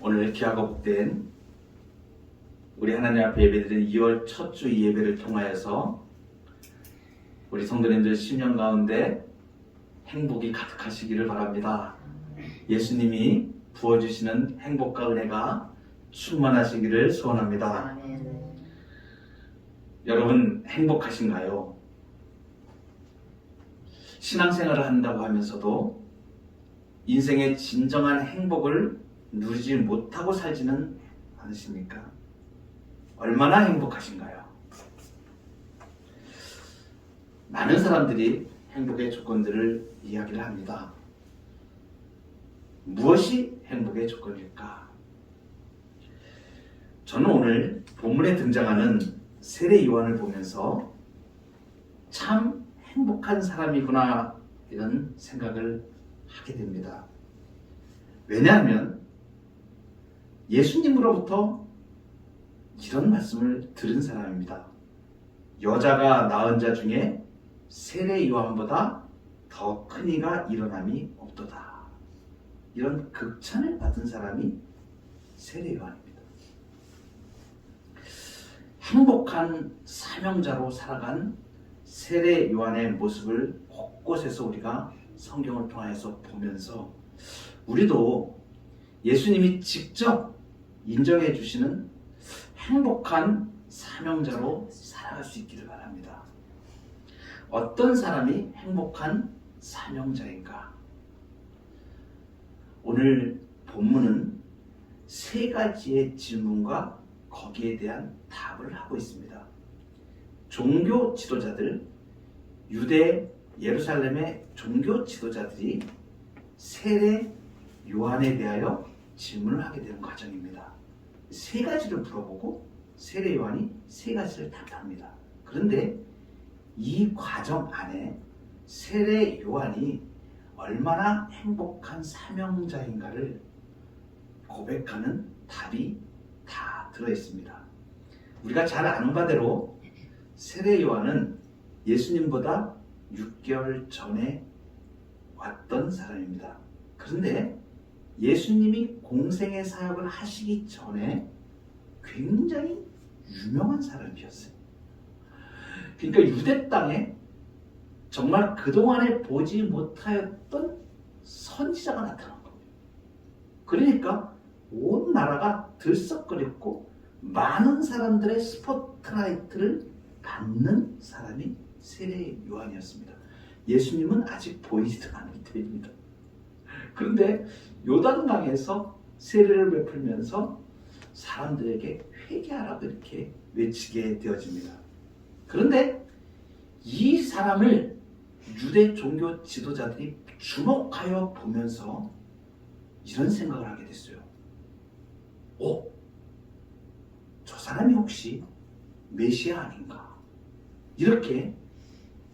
오늘 복된 우리 하나님 앞에 예배드린 2월 첫주이 예배를 통하여서 우리 성도님들 심령 가운데 행복이 가득하시기를 바랍니다. 예수님이 부어주시는 행복과 은혜가 충만하시기를 소원합니다. 여러분 행복하신가요? 신앙생활을 한다고 하면서도 인생의 진정한 행복을 누리지 못하고 살지는 않으십니까? 얼마나 행복하신가요? 많은 사람들이 행복의 조건들을 이야기를 합니다. 무엇이 행복의 조건일까? 저는 오늘 본문에 등장하는 세례 요한을 보면서 참 행복한 사람이구나 이런 생각을 하게 됩니다. 왜냐하면 예수님으로부터 이런 말씀을 들은 사람입니다. 여자가 낳은 자 중에 세례 요한보다 더 큰 이가 일어남이 없도다. 이런 극찬을 받은 사람이 세례 요한입니다. 행복한 사명자로 살아간 세례 요한의 모습을 곳곳에서 우리가 성경을 통해서 보면서 우리도 예수님이 직접 인정해 주시는 행복한 사명자로 살아갈 수 있기를 바랍니다. 어떤 사람이 행복한 사명자인가? 오늘 본문은 세 가지의 질문과 거기에 대한 답을 하고 있습니다. 종교 지도자들, 유대 예루살렘의 종교 지도자들이 세례 요한에 대하여 질문을 하게 되는 과정입니다. 세 가지를 물어보고 세례 요한이 세 가지를 답합니다. 그런데 이 과정 안에 세례 요한이 얼마나 행복한 사명자인가를 고백하는 답이 다 들어 있습니다. 우리가 잘 아는 바대로 세례 요한은 예수님보다 6개월 전에 왔던 사람입니다. 그런데 예수님이 공생의 사역을 하시기 전에 굉장히 유명한 사람이었어요. 그러니까 유대 땅에 정말 그동안에 보지 못하였던 선지자가 나타난 겁니다. 그러니까 온 나라가 들썩거렸고 많은 사람들의 스포트라이트를 받는 사람이 세례 요한이었습니다. 예수님은 아직 보이지도 않을 때입니다. 그런데 요단강에서 세례를 베풀면서 사람들에게 회개하라고 이렇게 외치게 되어집니다. 그런데 이 사람을 유대 종교 지도자들이 주목하여 보면서 이런 생각을 하게 됐어요. 어? 저 사람이 혹시 메시아 아닌가? 이렇게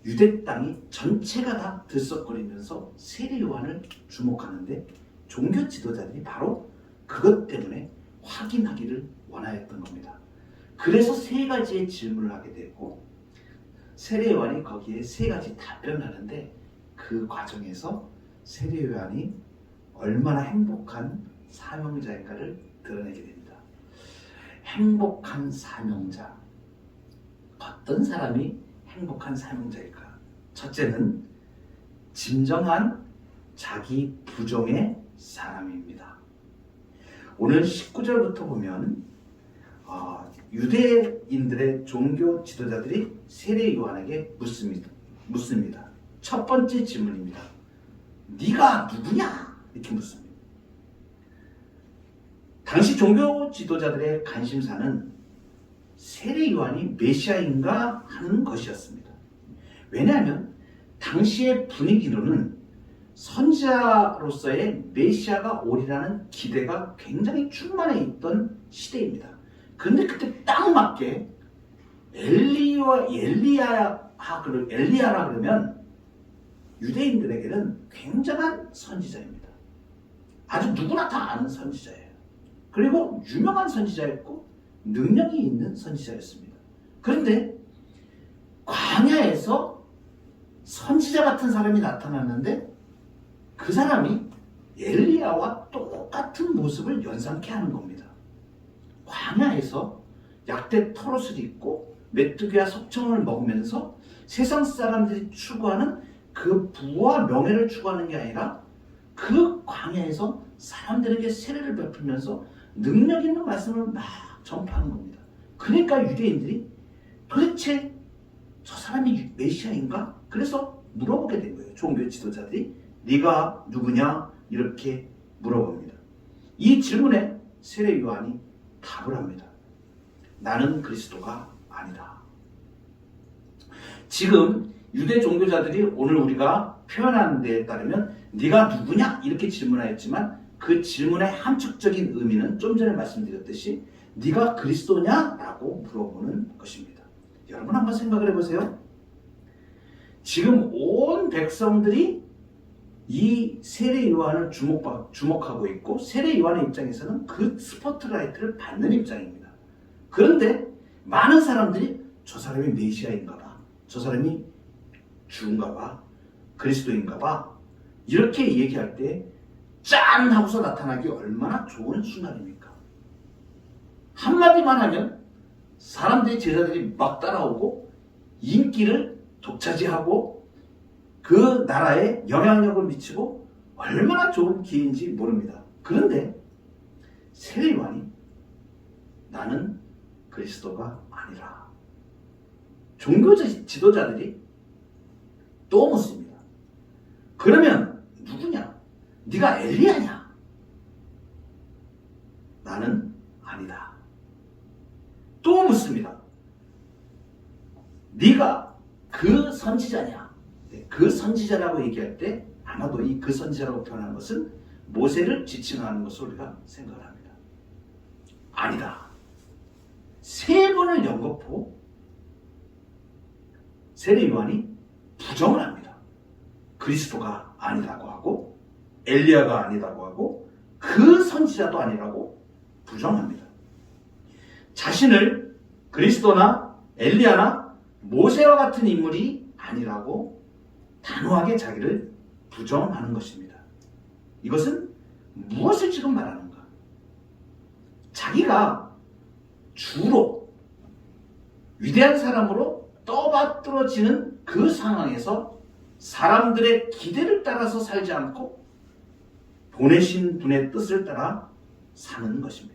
유대 땅이 전체가 다 들썩거리면서 세례 요한을 주목하는데 종교 지도자들이 바로 그것 때문에 확인하기를 원하였던 겁니다. 그래서 세 가지의 질문을 하게 됐고 세례 요한이 거기에 세 가지 답변을 하는데 그 과정에서 세례 요한이 얼마나 행복한 사명자인가를 드러내게 됩니다. 행복한 사명자. 어떤 사람이 행복한 사명자일까? 첫째는 진정한 자기 부정의 사람입니다. 오늘 19절부터 보면 어, 유대인들의 종교 지도자들이 세례 요한에게 묻습니다. 묻습니다. 첫 번째 질문입니다. 네가 누구냐? 이렇게 묻습니다. 당시 종교 지도자들의 관심사는 세례 요한이 메시아인가 하는 것이었습니다. 왜냐하면 당시의 분위기로는 선지자로서의 메시아가 오리라는 기대가 굉장히 충만해 있던 시대입니다. 그런데 그때 딱 맞게 엘리와 엘리야 엘리야라 그러면 유대인들에게는 굉장한 선지자입니다. 아주 누구나 다 아는 선지자예요. 그리고 유명한 선지자였고 능력이 있는 선지자였습니다. 그런데 광야에서 선지자 같은 사람이 나타났는데 그 사람이 엘리야와 똑같은 모습을 연상케 하는 겁니다. 광야에서 약대 털옷을 입고 메뚜기와 석청을 먹으면서 세상 사람들이 추구하는 그 부와 명예를 추구하는 게 아니라 그 광야에서 사람들에게 세례를 베풀면서 능력 있는 말씀을 막 전파하는 겁니다. 그러니까 유대인들이 도대체 저 사람이 메시아인가? 그래서 물어보게 된 거예요. 종교 지도자들이 네가 누구냐? 이렇게 물어봅니다. 이 질문에 세례 요한이 답을 합니다. 나는 그리스도가 아니다. 지금 유대 종교자들이 오늘 우리가 표현하는 데에 따르면 네가 누구냐 이렇게 질문하였지만 그 질문의 함축적인 의미는 좀 전에 말씀드렸듯이 네가 그리스도냐 라고 물어보는 것입니다. 여러분 한번 생각을 해보세요. 지금 온 백성들이 이 세례 요한을 주목, 주목하고 있고 세례 요한의 입장에서는 그 스포트라이트를 받는 입장입니다. 그런데 많은 사람들이 저 사람이 메시아인가 봐. 저 사람이 주인가 봐. 그리스도인가 봐. 이렇게 얘기할 때 짠! 하고서 나타나기 얼마나 좋은 순간입니까? 한마디만 하면 사람들이 제자들이 막 따라오고 인기를 독차지하고 그 나라에 영향력을 미치고 얼마나 좋은 기회인지 모릅니다. 그런데 세례 요한이 나는 그리스도가 아니라 종교 지도자들이 또 묻습니다. 그러면 누구냐? 네가 엘리야냐? 나는. 또 묻습니다. 네가 그 선지자냐? 네, 그 선지자라고 얘기할 때 아마도 이 그 선지자라고 표현하는 것은 모세를 지칭하는 것으로 우리가 생각을 합니다. 아니다. 세 번을 연거푸 세례 요한이 부정을 합니다. 그리스도가 아니라고 하고 엘리야가 아니라고 하고 그 선지자도 아니라고 부정합니다. 자신을 그리스도나 엘리야나 모세와 같은 인물이 아니라고 단호하게 자기를 부정하는 것입니다. 이것은 무엇을 지금 말하는가? 자기가 주로 위대한 사람으로 떠받들어지는 그 상황에서 사람들의 기대를 따라서 살지 않고 보내신 분의 뜻을 따라 사는 것입니다.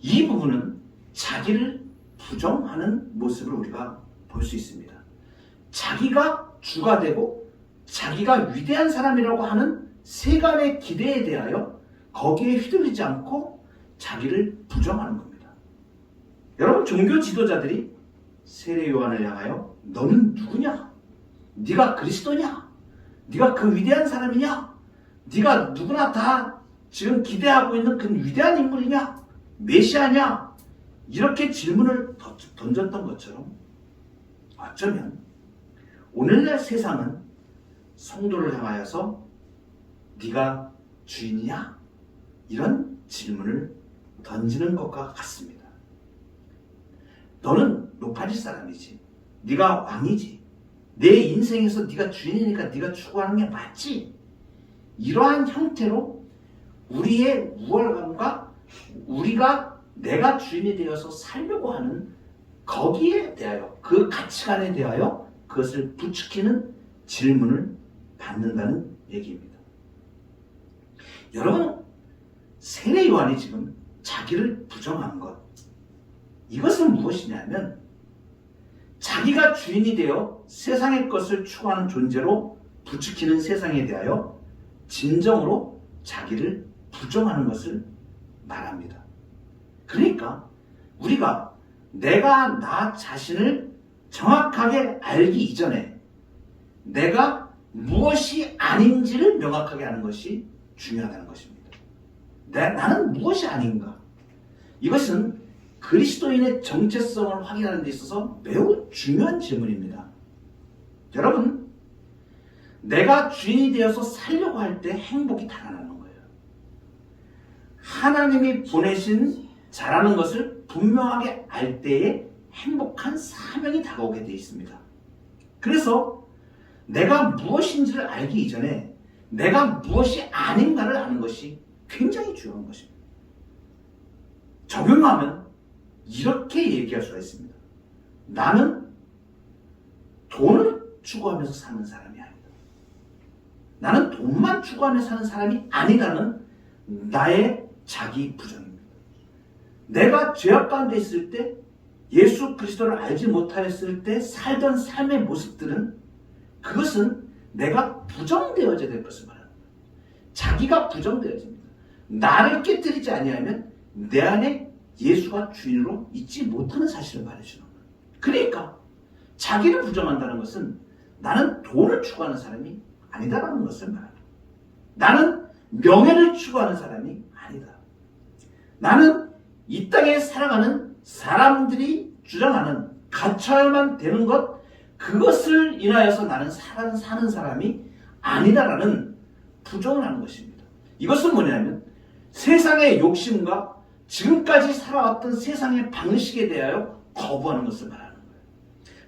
이 부분은 자기를 부정하는 모습을 우리가 볼 수 있습니다. 자기가 주가 되고 자기가 위대한 사람이라고 하는 세간의 기대에 대하여 거기에 휘둘리지 않고 자기를 부정하는 겁니다. 여러분 종교 지도자들이 세례 요한을 향하여 너는 누구냐? 네가 그리스도냐? 네가 그 위대한 사람이냐? 네가 누구나 다 지금 기대하고 있는 그 위대한 인물이냐? 메시아냐? 이렇게 질문을 던졌던 것처럼 어쩌면 오늘날 세상은 성도를 향하여서 네가 주인이냐? 이런 질문을 던지는 것과 같습니다. 너는 높아질 사람이지. 네가 왕이지. 내 인생에서 네가 주인이니까 네가 추구하는 게 맞지. 이러한 형태로 우리의 우월감과 우리가 내가 주인이 되어서 살려고 하는 거기에 대하여 그 가치관에 대하여 그것을 부추기는 질문을 받는다는 얘기입니다. 여러분 세례 요한이 지금 자기를 부정한 것 이것은 무엇이냐면 자기가 주인이 되어 세상의 것을 추구하는 존재로 부추기는 세상에 대하여 진정으로 자기를 부정하는 것을 말합니다. 그러니까 우리가 내가 나 자신을 정확하게 알기 이전에 내가 무엇이 아닌지를 명확하게 하는 것이 중요하다는 것입니다. 내, 나는 무엇이 아닌가? 이것은 그리스도인의 정체성을 확인하는 데 있어서 매우 중요한 질문입니다. 여러분, 내가 주인이 되어서 살려고 할 때 행복이 달아나는. 하나님이 보내신 자라는 것을 분명하게 알 때에 행복한 사명이 다가오게 되어 있습니다. 그래서 내가 무엇인지를 알기 이전에 내가 무엇이 아닌가를 아는 것이 굉장히 중요한 것입니다. 적용하면 이렇게 얘기할 수가 있습니다. 나는 돈을 추구하면서 사는 사람이 아니다. 나는 돈만 추구하며 사는 사람이 아니라는 나의 자기 부정입니다. 내가 죄악 가운데 있을 때 예수 그리스도를 알지 못하였을 때 살던 삶의 모습들은 그것은 내가 부정되어져야 될 것을 말합니다. 자기가 부정되어집니다. 나를 깨뜨리지 아니하면 내 안에 예수가 주인으로 있지 못하는 사실을 말해주는 거예요. 그러니까 자기를 부정한다는 것은 나는 돈을 추구하는 사람이 아니다라는 것을 말합니다. 나는 명예를 추구하는 사람이 아니다. 나는 이 땅에 살아가는 사람들이 주장하는 갖춰야만 되는 것 그것을 인하여서 나는 사는, 사는 사람이 아니다라는 부정을 하는 것입니다. 이것은 뭐냐면 세상의 욕심과 지금까지 살아왔던 세상의 방식에 대하여 거부하는 것을 말하는 거예요.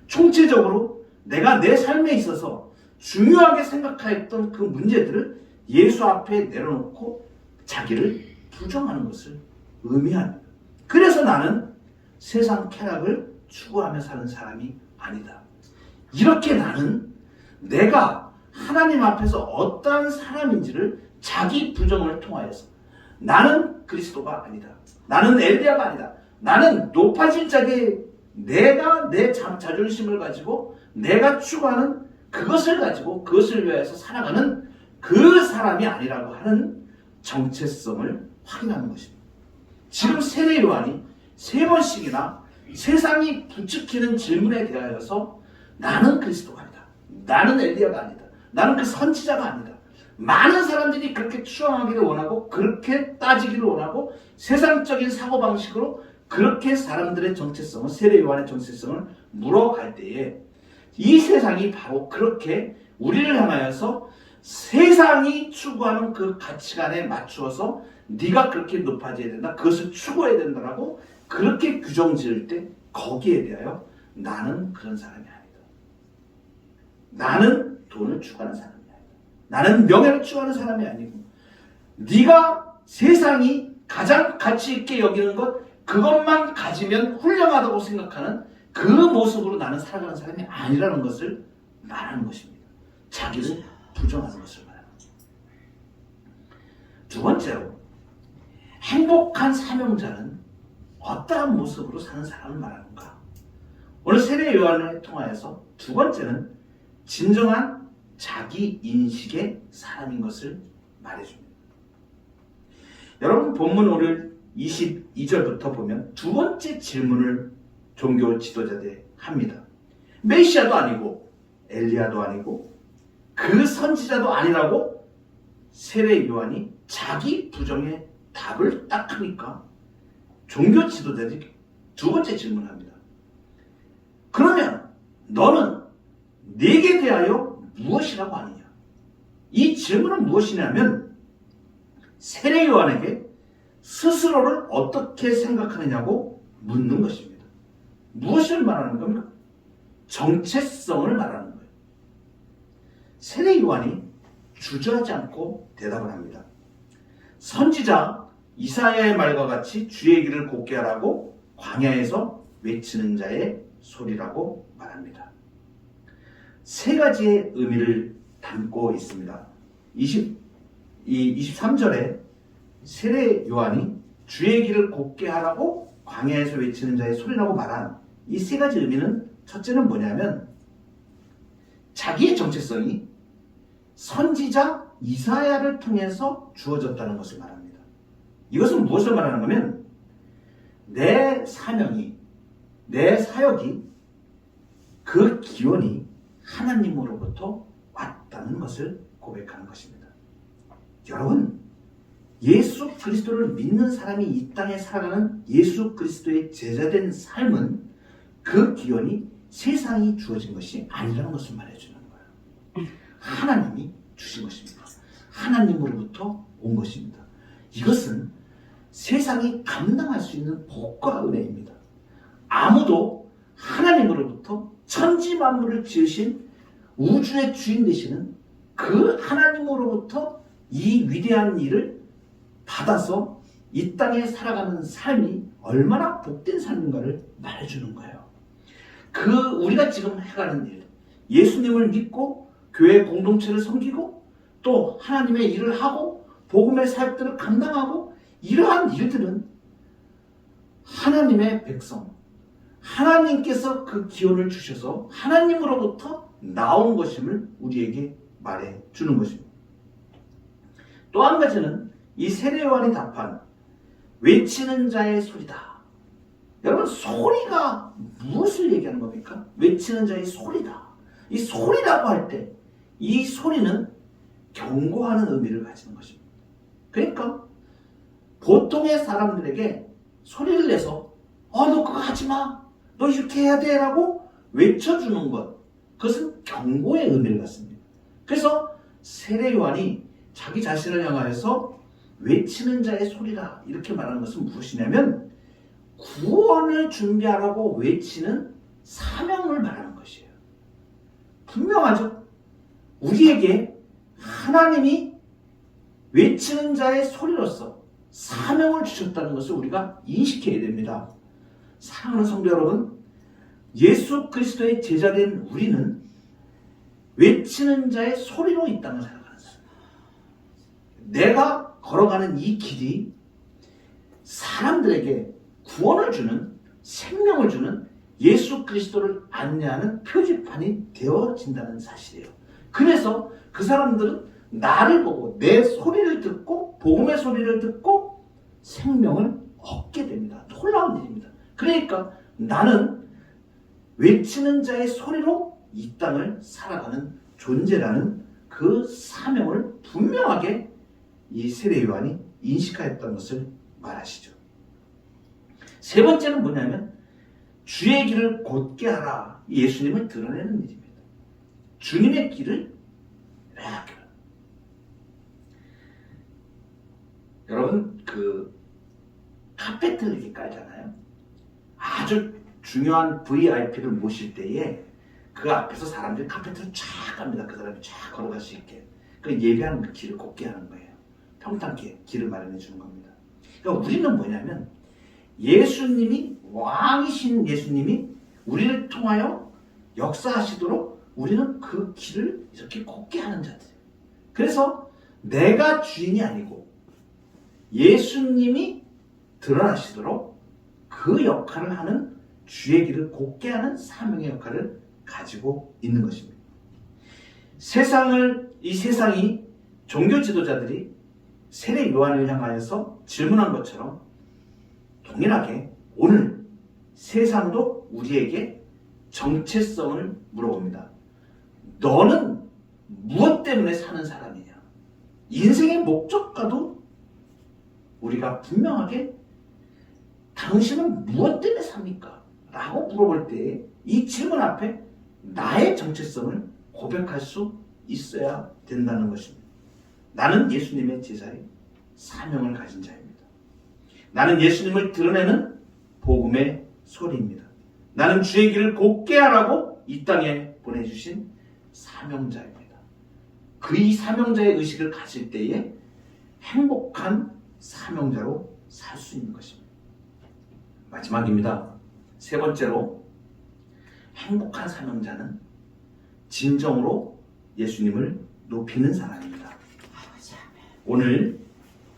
총체적으로 내가 내 삶에 있어서 중요하게 생각하였던 그 문제들을 예수 앞에 내려놓고 자기를 부정하는 것을 의미합니다. 그래서 나는 세상 쾌락을 추구하며 사는 사람이 아니다. 이렇게 나는 내가 하나님 앞에서 어떠한 사람인지를 자기 부정을 통하여서 나는 그리스도가 아니다. 나는 엘리야가 아니다. 나는 높아진 자기 내가 내 자, 자존심을 가지고 내가 추구하는 그것을 가지고 그것을 위해서 살아가는 그 사람이 아니라고 하는 정체성을 확인하는 것입니다. 지금 세례 요한이 세 번씩이나 세상이 부추기는 질문에 대하여서 나는 그리스도가 아니다. 나는 엘리야가 아니다. 나는 그 선지자가 아니다. 많은 사람들이 그렇게 추앙하기를 원하고 그렇게 따지기를 원하고 세상적인 사고방식으로 그렇게 사람들의 정체성을 세례 요한의 정체성을 물어갈 때에 이 세상이 바로 그렇게 우리를 향하여서 세 상이 추구하는 그 가치관에 맞추어서 네가 그렇게 높아져야 된다. 그것을 추구해야 된다라고 그렇게 규정 지을 때 거기에 대하여 나는 그런 사람이 아니다. 나는 돈을 추구하는 사람이 아니다. 나는 명예를 추구하는 사람이 아니고 네가 세상이 가장 가치 있게 여기는 것 그것만 가지면 훌륭하다고 생각하는 그 모습으로 나는 살아가는 사람이 아니라는 것을 말하는 것입니다. 자기를 부정하는 것을. 두 번째로 행복한 사명자는 어떠한 모습으로 사는 사람을 말하는가? 오늘 세례 요한을 통하여서 두 번째는 진정한 자기 인식의 사람인 것을 말해줍니다. 여러분 본문 오늘 22절부터 보면 두 번째 질문을 종교 지도자들이 합니다. 메시아도 아니고 엘리야도 아니고 그 선지자도 아니라고 세례 요한이 자기 부정의 답을 딱 하니까 종교 지도자들이 두 번째 질문합니다. 그러면 너는 내게 대하여 무엇이라고 하느냐? 이 질문은 무엇이냐면 세례 요한에게 스스로를 어떻게 생각하느냐고 묻는 것입니다. 무엇을 말하는 겁니까? 정체성을 말하는 거예요. 세례 요한이 주저하지 않고 대답을 합니다. 선지자 이사야의 말과 같이 주의 길을 곱게 하라고 광야에서 외치는 자의 소리라고 말합니다. 세 가지의 의미를 담고 있습니다. 20, 이 23절에 세례 요한이 주의 길을 곱게 하라고 광야에서 외치는 자의 소리라고 말한 이 세 가지 의미는 첫째는 뭐냐면 자기의 정체성이 선지자 이사야를 통해서 주어졌다는 것을 말합니다. 이것은 무엇을 말하는 거면 내 사명이 내 사역이 그 기원이 하나님으로부터 왔다는 것을 고백하는 것입니다. 여러분 예수 그리스도를 믿는 사람이 이 땅에 살아가는 예수 그리스도의 제자된 삶은 그 기원이 세상이 주어진 것이 아니라는 것을 말해주는 거예요. 하나님이 주신 것입니다. 하나님으로부터 온 것입니다. 이것은 세상이 감당할 수 있는 복과 은혜입니다. 아무도 하나님으로부터 천지 만물을 지으신 우주의 주인 되시는 그 하나님으로부터 이 위대한 일을 받아서 이 땅에 살아가는 삶이 얼마나 복된 삶인가를 말해주는 거예요. 그 우리가 지금 해가는 일, 예수님을 믿고 교회 공동체를 섬기고 또 하나님의 일을 하고 복음의 사역들을 감당하고 이러한 일들은 하나님의 백성, 하나님께서 그 기원을 주셔서 하나님으로부터 나온 것임을 우리에게 말해 주는 것입니다. 또 한 가지는 이 세례요한이 답한 외치는 자의 소리다. 여러분 소리가 무엇을 얘기하는 겁니까? 외치는 자의 소리다. 이 소리라고 할 때 이 소리는 경고하는 의미를 가지는 것입니다. 그러니까 보통의 사람들에게 소리를 내서 어 너 그거 하지 마. 너 이렇게 해야 돼 라고 외쳐주는 것 그것은 경고의 의미를 갖습니다. 그래서 세례 요한이 자기 자신을 향하여서 외치는 자의 소리다 이렇게 말하는 것은 무엇이냐면 구원을 준비하라고 외치는 사명을 말하는 것이에요. 분명하죠? 우리에게 하나님이 외치는 자의 소리로서 사명을 주셨다는 것을 우리가 인식해야 됩니다. 사랑하는 성도 여러분, 예수 그리스도의 제자된 우리는 외치는 자의 소리로 이 땅을 살아가는 사람. 내가 걸어가는 이 길이 사람들에게 구원을 주는 생명을 주는 예수 그리스도를 안내하는 표지판이 되어진다는 사실이에요. 그래서 그 사람들은 나를 보고 내 소리를 듣고 복음의 소리를 듣고 생명을 얻게 됩니다. 놀라운 일입니다. 그러니까 나는 외치는 자의 소리로 이 땅을 살아가는 존재라는 그 사명을 분명하게 이 세례 요한이 인식하였던 것을 말하시죠. 세 번째는 뭐냐면 주의 길을 곧게 하라. 예수님을 드러내는 일입니다. 주님의 길을 이렇게 여러분 그 카페트를 이렇게 깔잖아요. 아주 중요한 VIP를 모실 때에 그 앞에서 사람들이 카페트를 쫙 갑니다. 그 사람이 쫙 걸어갈 수 있게. 그 예배하는 그 길을 곱게 하는 거예요. 평탄케 길을 마련해 주는 겁니다. 그러니까 우리는 뭐냐면 예수님이 왕이신 예수님이 우리를 통하여 역사하시도록 우리는 그 길을 이렇게 곱게 하는 자들이에요. 그래서 내가 주인이 아니고 예수님이 드러나시도록 그 역할을 하는 주의 길을 곱게 하는 사명의 역할을 가지고 있는 것입니다. 세상을 이 세상이 종교 지도자들이 세례 요한을 향하여서 질문한 것처럼 동일하게 오늘 세상도 우리에게 정체성을 물어봅니다. 너는 무엇 때문에 사는 사람이냐? 인생의 목적과도 우리가 분명하게 당신은 무엇 때문에 삽니까? 라고 물어볼 때 이 질문 앞에 나의 정체성을 고백할 수 있어야 된다는 것입니다. 나는 예수님의 제자의 사명을 가진 자입니다. 나는 예수님을 드러내는 복음의 소리입니다. 나는 주의 길을 곱게 하라고 이 땅에 보내주신 사명자입니다. 그이 사명자의 의식을 가질 때에 행복한 사명자로 살 수 있는 것입니다. 마지막입니다. 세 번째로 행복한 사명자는 진정으로 예수님을 높이는 사람입니다. 오늘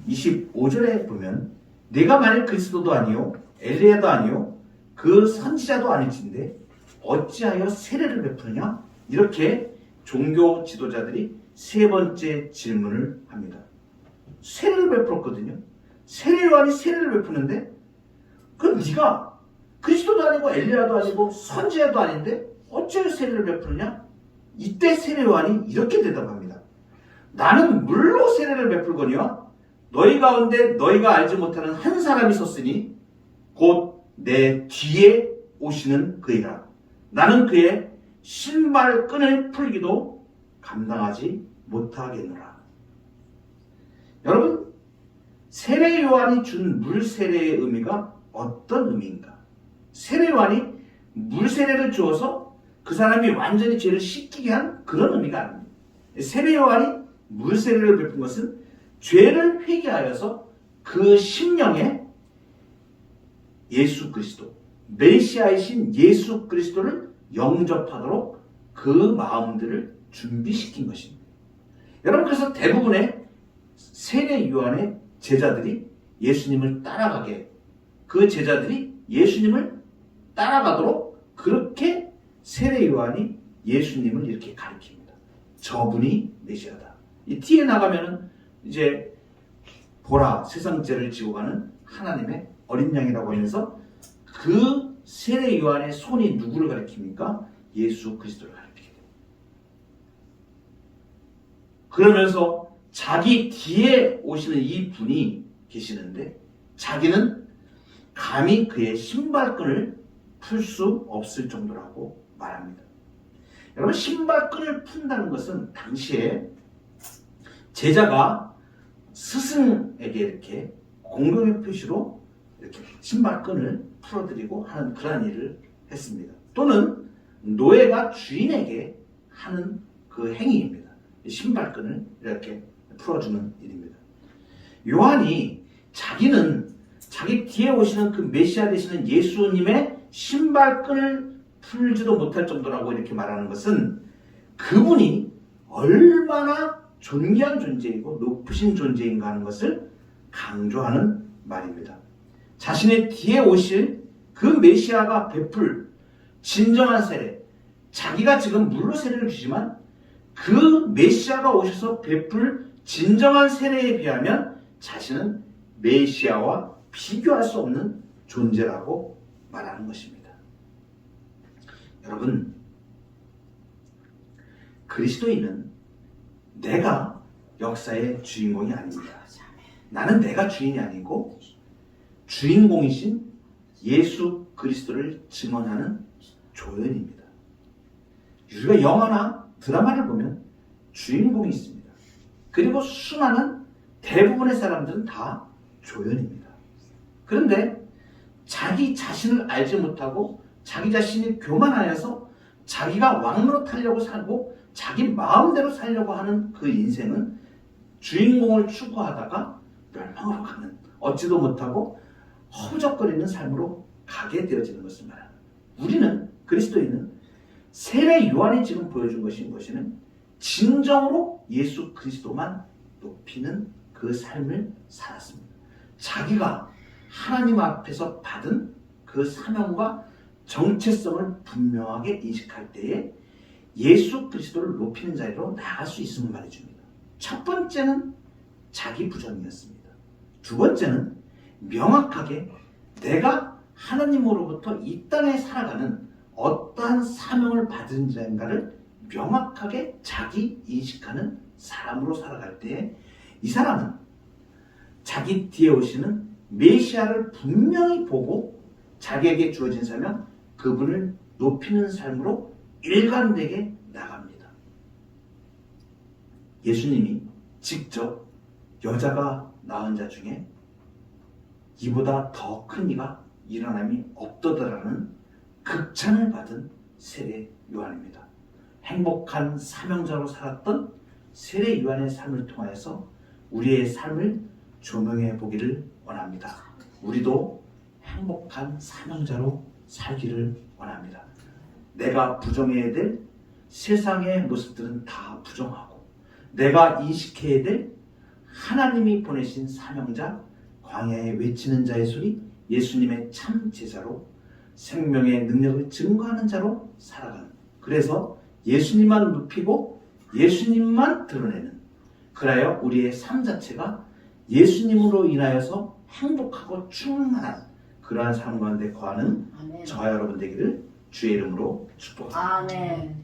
25절에 보면 내가 만일 그리스도도 아니요 엘리야도 아니요 그 선지자도 아닐진데 어찌하여 세례를 베푸느냐 이렇게 종교 지도자들이 세 번째 질문을 합니다. 세례를 베풀었거든요. 세례요한이 세례를 베푸는데 그럼 네가 그리스도도 아니고 엘리야도 아니고 선지자도 아닌데 어째 세례를 베푸느냐? 이때 세례요한이 이렇게 대답합니다. 나는 물로 세례를 베풀거니와 너희 가운데 너희가 알지 못하는 한 사람이 있었으니 곧 내 뒤에 오시는 그이라. 나는 그의 신발 끈을 풀기도 감당하지 못하겠노라. 여러분, 세례 요한이 준 물 세례의 의미가 어떤 의미인가? 세례 요한이 물 세례를 주어서 그 사람이 완전히 죄를 씻기게 한 그런 의미가 아닙니다. 세례 요한이 물 세례를 베푼 것은 죄를 회개하여서 그 심령에 예수 그리스도 메시아이신 예수 그리스도를 영접하도록 그 마음들을 준비시킨 것입니다. 여러분 그래서 대부분의 세례 요한의 제자들이 예수님을 따라가게 그 제자들이 예수님을 따라가도록 그렇게 세례 요한이 예수님을 이렇게 가리킵니다. 저분이 메시아다. 이 티에 나가면은 이제 보라 세상 죄를 지고 가는 하나님의 어린 양이라고 하면서 그 세례 요한의 손이 누구를 가리킵니까? 예수 그리스도를 가리키게 됩니다. 그러면서 자기 뒤에 오시는 이 분이 계시는데 자기는 감히 그의 신발끈을 풀 수 없을 정도라고 말합니다. 여러분 신발끈을 푼다는 것은 당시에 제자가 스승에게 이렇게 공경의 표시로 이렇게 신발끈을 풀어드리고 하는 그러한 일을 했습니다. 또는 노예가 주인에게 하는 그 행위입니다. 신발끈을 이렇게 풀어주는 일입니다. 요한이 자기는 자기 뒤에 오시는 그 메시아 되시는 예수님의 신발끈을 풀지도 못할 정도라고 이렇게 말하는 것은 그분이 얼마나 존귀한 존재이고 높으신 존재인가 하는 것을 강조하는 말입니다. 자신의 뒤에 오실 그 메시아가 베풀 진정한 세례, 자기가 지금 물로 세례를 주지만 그 메시아가 오셔서 베풀 진정한 세례에 비하면 자신은 메시아와 비교할 수 없는 존재라고 말하는 것입니다. 여러분, 그리스도인은 내가 역사의 주인공이 아닙니다. 나는 내가 주인이 아니고 주인공이신 예수 그리스도를 증언하는 조연입니다. 우리가 영화나 드라마를 보면 주인공이 있습니다. 그리고 수많은 대부분의 사람들은 다 조연입니다. 그런데 자기 자신을 알지 못하고 자기 자신이 교만하여서 자기가 왕으로 타려고 살고 자기 마음대로 살려고 하는 그 인생은 주인공을 추구하다가 멸망으로 가는 얻지도 못하고 허우적거리는 삶으로 가게 되어지는 것을 말합니다. 우리는 그리스도인은 세례 요한이 지금 보여준 것인 것이는 진정으로 예수 그리스도만 높이는 그 삶을 살았습니다. 자기가 하나님 앞에서 받은 그 사명과 정체성을 분명하게 인식할 때에 예수 그리스도를 높이는 자리로 나갈 수 있음을 말해줍니다. 첫 번째는 자기 부정이었습니다. 두 번째는 명확하게 내가 하나님으로부터 이 땅에 살아가는 어떠한 사명을 받은 자인가를 명확하게 자기 인식하는 사람으로 살아갈 때 이 사람은 자기 뒤에 오시는 메시아를 분명히 보고 자기에게 주어진 사명 그분을 높이는 삶으로 일관되게 나갑니다. 예수님이 직접 여자가 낳은 자 중에 이보다 더 큰 이가 일어남이 없더라라는 극찬을 받은 세례 요한입니다. 행복한 사명자로 살았던 세례 요한의 삶을 통하여서 우리의 삶을 조명해 보기를 원합니다. 우리도 행복한 사명자로 살기를 원합니다. 내가 부정해야 될 세상의 모습들은 다 부정하고 내가 인식해야 될 하나님이 보내신 사명자 광야에 외치는 자의 소리 예수님의 참 제자로 생명의 능력을 증거하는 자로 살아가는 그래서 예수님만 높이고 예수님만 드러내는 그래야 우리의 삶 자체가 예수님으로 인하여서 행복하고 충만한 그러한 삶 가운데 거하는. 저와 여러분 되기를 주의 이름으로 축복합니다. 아멘.